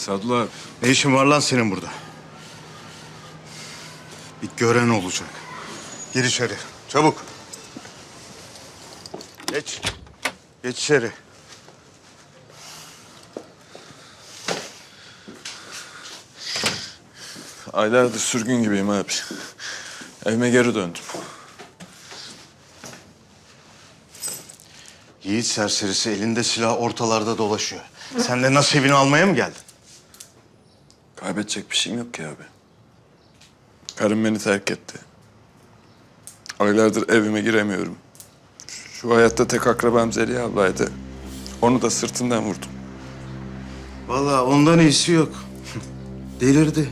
Sadullah abi. Ne işin var lan senin burada? Bir gören olacak. Gir içeri. Çabuk. Geç. Geç içeri. Aylardır sürgün gibiyim abi. Evime geri döndüm. Yiğit serserisi elinde silah ortalarda dolaşıyor. Sen de nasibini almaya mı geldin? Kaybedecek bir şeyim yok ki abi. Karım beni terk etti. Aylardır evime giremiyorum. Şu hayatta tek akrabam Zeliha ablaydı. Onu da sırtından vurdum. Vallahi ondan iyisi yok. Delirdi.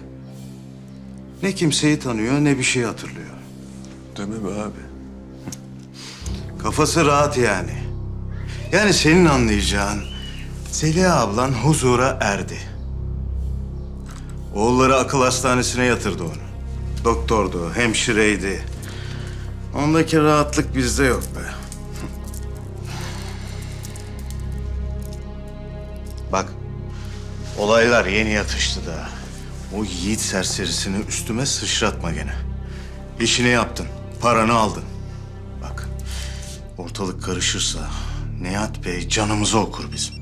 Ne kimseyi tanıyor ne bir şey hatırlıyor. Mi be abi? Kafası rahat yani. Yani senin anlayacağın Zeliha ablan huzura erdi. Oğulları akıl hastanesine yatırdı onu. Doktordu, hemşireydi. Ondaki rahatlık bizde yok be. Bak, olaylar yeni yatıştı da. O yiğit serserisini üstüme sıçratma gene. İşini yaptın, paranı aldın. Bak, ortalık karışırsa Nihat Bey canımızı okur bizim.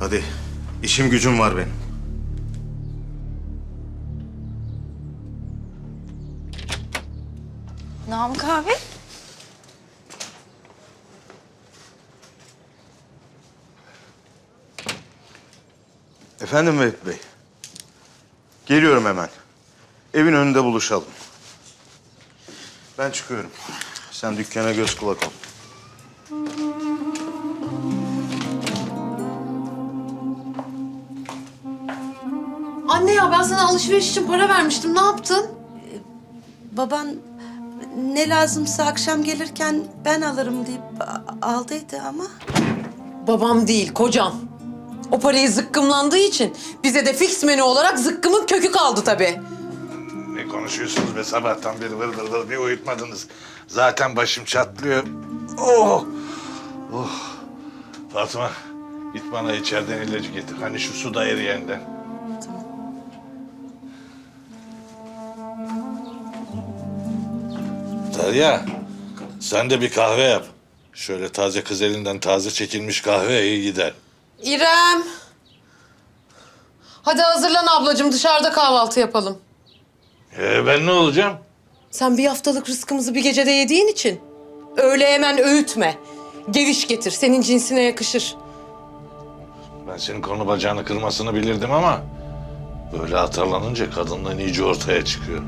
Hadi, işim gücüm var benim. Namık abi. Efendim Mehmet Bey. Geliyorum hemen. Evin önünde buluşalım. Ben çıkıyorum. Sen dükkana göz kulak ol. Ya ben sana alışveriş için para vermiştim. Ne yaptın? Baban ne lazımsa akşam gelirken ben alırım deyip aldıydı ama. Babam değil, kocam. O parayı zıkkımlandığı için bize de fix menü olarak zıkkımın kökü kaldı tabii. Ne konuşuyorsunuz be sabahtan beri vır vır vır bir uyutmadınız. Zaten başım çatlıyor. Oh! Oh! Fatma git bana içeriden ilacı getir. Hani şu suda eriyenden. Derya sen de bir kahve yap. Şöyle taze kız elinden taze çekilmiş kahve iyi gider. İrem. Hadi hazırlan ablacığım dışarıda kahvaltı yapalım. Ee, ben ne olacağım? Sen bir haftalık rızkımızı bir gecede yediğin için öyle hemen öğütme. Geviş getir, senin cinsine yakışır. Ben senin konu bacağını kırmasını bilirdim ama... ...böyle atarlanınca kadınlığın iyice ortaya çıkıyor.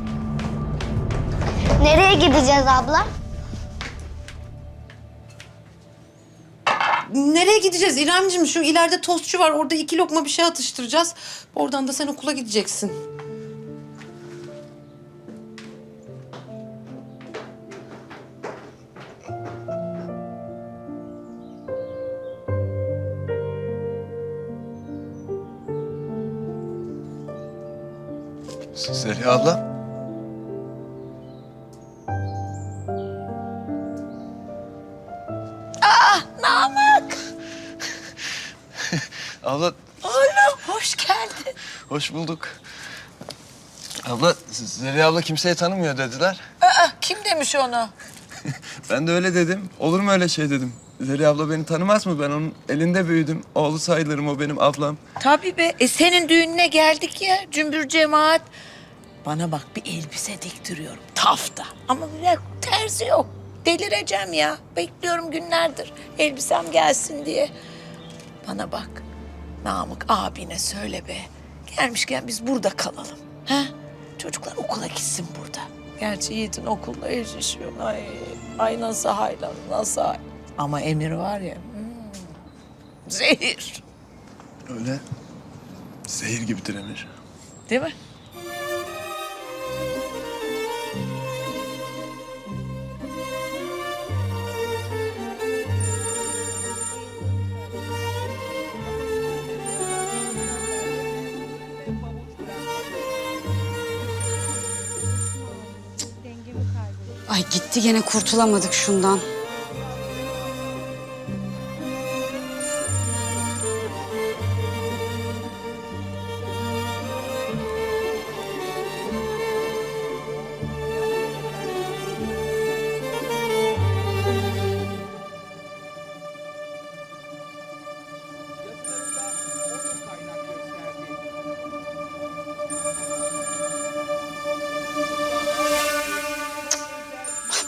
Nereye gideceğiz abla? Nereye gideceğiz İremciğim? Şu ileride tostçu var. Orada iki lokma bir şey atıştıracağız. Oradan da sen okula gideceksin. Zeliha abla. abla hoş bulduk. Abla Zeliha abla kimseyi tanımıyor dediler. Kim demiş onu? Ben de öyle dedim. Olur mu öyle şey dedim. Zeliha abla beni tanımaz mı? Ben onun elinde büyüdüm. Oğlu sayılırım o benim ablam. Tabii be. E senin düğününe geldik ya cümbür cemaat. Bana bak bir elbise diktiriyorum. Tafta. Ama böyle terzi yok. Delireceğim ya. Bekliyorum günlerdir. Elbisem gelsin diye. Bana bak. Namık abine söyle be. Gelmişken biz burada kalalım. Ha? Çocuklar okula gitsin burada. Gerçi Yiğit'in okulla eşleşiyor. Ay, ay nasıl haylan, nasıl hay. Ama Emir var ya. hmm, zehir. Öyle. Zehir gibidir Emir. Değil mi? Ay gitti gene kurtulamadık şundan.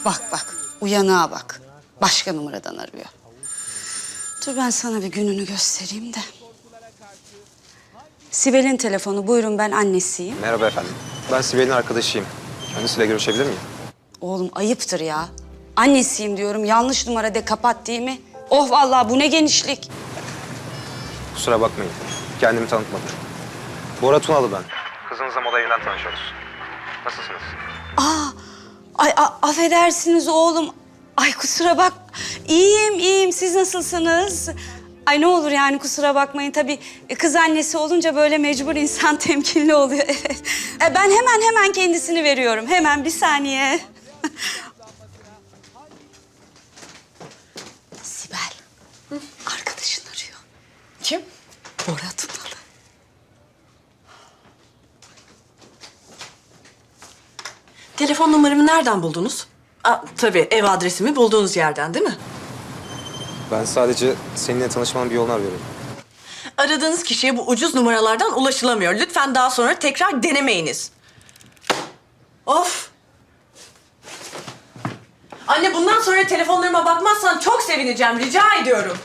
Bak bak, uyanığa bak. Başka numaradan arıyor. Dur ben sana bir gününü göstereyim de. Sibel'in telefonu. Buyurun ben annesiyim. Merhaba efendim. Ben Sibel'in arkadaşıyım. Kendisiyle görüşebilir miyim? Oğlum ayıptır ya. Annesiyim diyorum. Yanlış numara de kapat değil mi? Oh vallahi bu ne genişlik. Kusura bakmayın. Kendimi tanıtmadım. Bora Tunalı ben. Kızınızla moda evinden tanışıyoruz. Nasılsınız? Aa, ay a- affedersiniz oğlum. Ay kusura bak. İyiyim, iyiyim. Siz nasılsınız? Ay ne olur yani kusura bakmayın. Tabii e, kız annesi olunca böyle mecbur insan temkinli oluyor. Evet. E, ben hemen hemen kendisini veriyorum. Hemen bir saniye. Sibel. Arkadaşın arıyor. Kim? Bora Tunalı. Telefon numaramı nereden buldunuz? Aa, tabii ev adresimi bulduğunuz yerden değil mi? Ben sadece seninle tanışmanın bir yolunu arıyorum. Aradığınız kişiye bu ucuz numaralardan ulaşılamıyor. Lütfen daha sonra tekrar denemeyiniz. Of! Anne bundan sonra telefonlarıma bakmazsan çok sevineceğim. Rica ediyorum.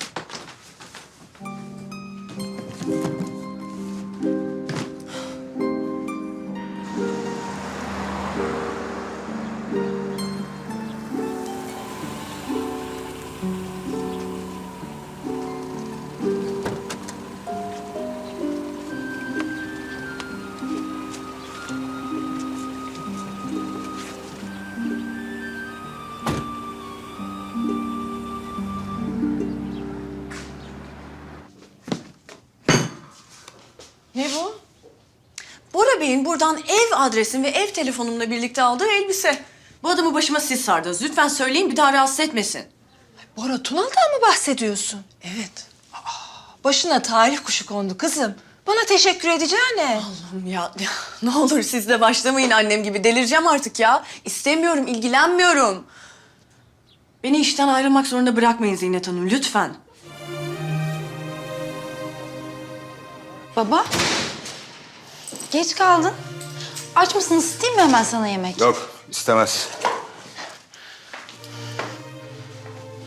Bey'in buradan ev adresim ve ev telefonumla birlikte aldığı elbise. Bu adamı başıma siz sardınız. Lütfen söyleyin bir daha rahatsız etmesin. Bora Tunal'dan mı bahsediyorsun? Evet. Başına talih kuşu kondu kızım. Bana teşekkür edeceğine. Ya, ya ne olur siz de başlamayın annem gibi. Delireceğim artık ya. İstemiyorum, ilgilenmiyorum. Beni işten ayrılmak zorunda bırakmayın Zinet Hanım lütfen. Baba, geç kaldın. Aç mısın? Isıtayım mı hemen sana yemek? Yok, istemez.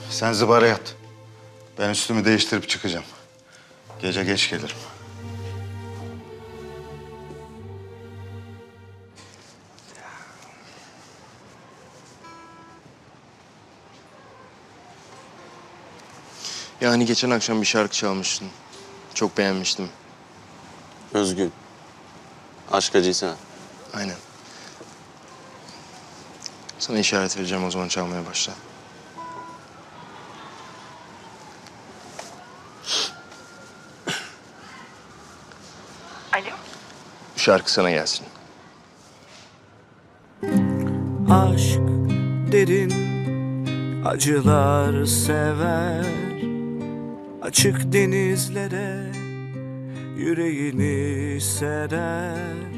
Sen zıbara yat. Ben üstümü değiştirip çıkacağım. Gece geç gelirim. Yani geçen akşam bir şarkı çalmıştın. Çok beğenmiştim. Özgün. Aşk acıysa. Aynen. Sana işaret vereceğim o zaman çalmaya başla. Alo? Bu şarkı sana gelsin. Aşk derin acılar sever Açık denizlere yüreğini serer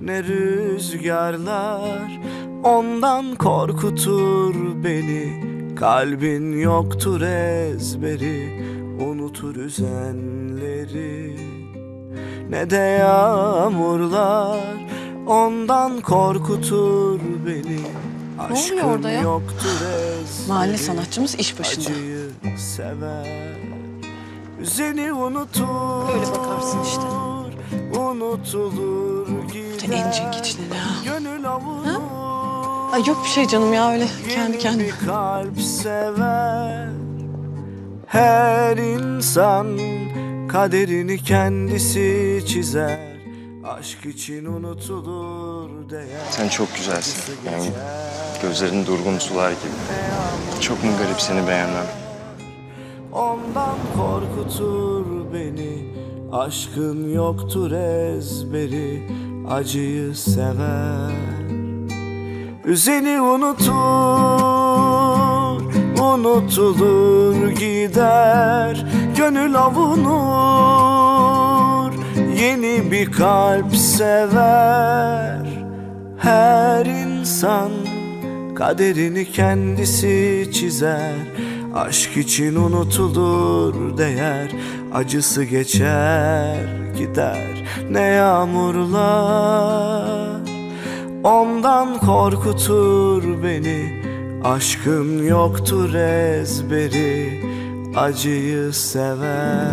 Ne rüzgarlar ondan korkutur beni Kalbin yoktur ezberi unutur üzenleri ne de yağmurlar ondan korkutur beni. Aşkın orada ya? yoktur ezberi, Mahalle sanatçımız iş başında. Acıyı sever. Üzeni unutur. Öyle bakarsın işte. Unutulur gider. en cengiçleri ha. Gönül avunur. Ay yok bir şey canım ya öyle kendi kendime. kalp sever Her insan kaderini kendisi çizer Aşk için unutulur değer Sen çok güzelsin. Yani gözlerin durgun sular gibi. Çok mu garip seni beğenmem? Ondan korkutur beni. Aşkın yoktur ezberi Acıyı sever. Üzeni unutur Unutulur gider. Gönül avunur Yeni bir kalp sever. Her insan Kaderini kendisi çizer Aşk için unutulur değer Acısı geçer gider. Ne yağmurlar Ondan korkutur beni. Aşkın yoktur ezberi Acıyı sever.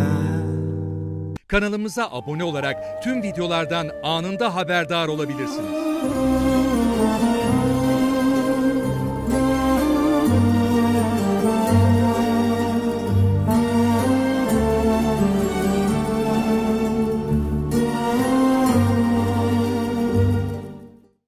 Kanalımıza abone olarak tüm videolardan anında haberdar olabilirsiniz.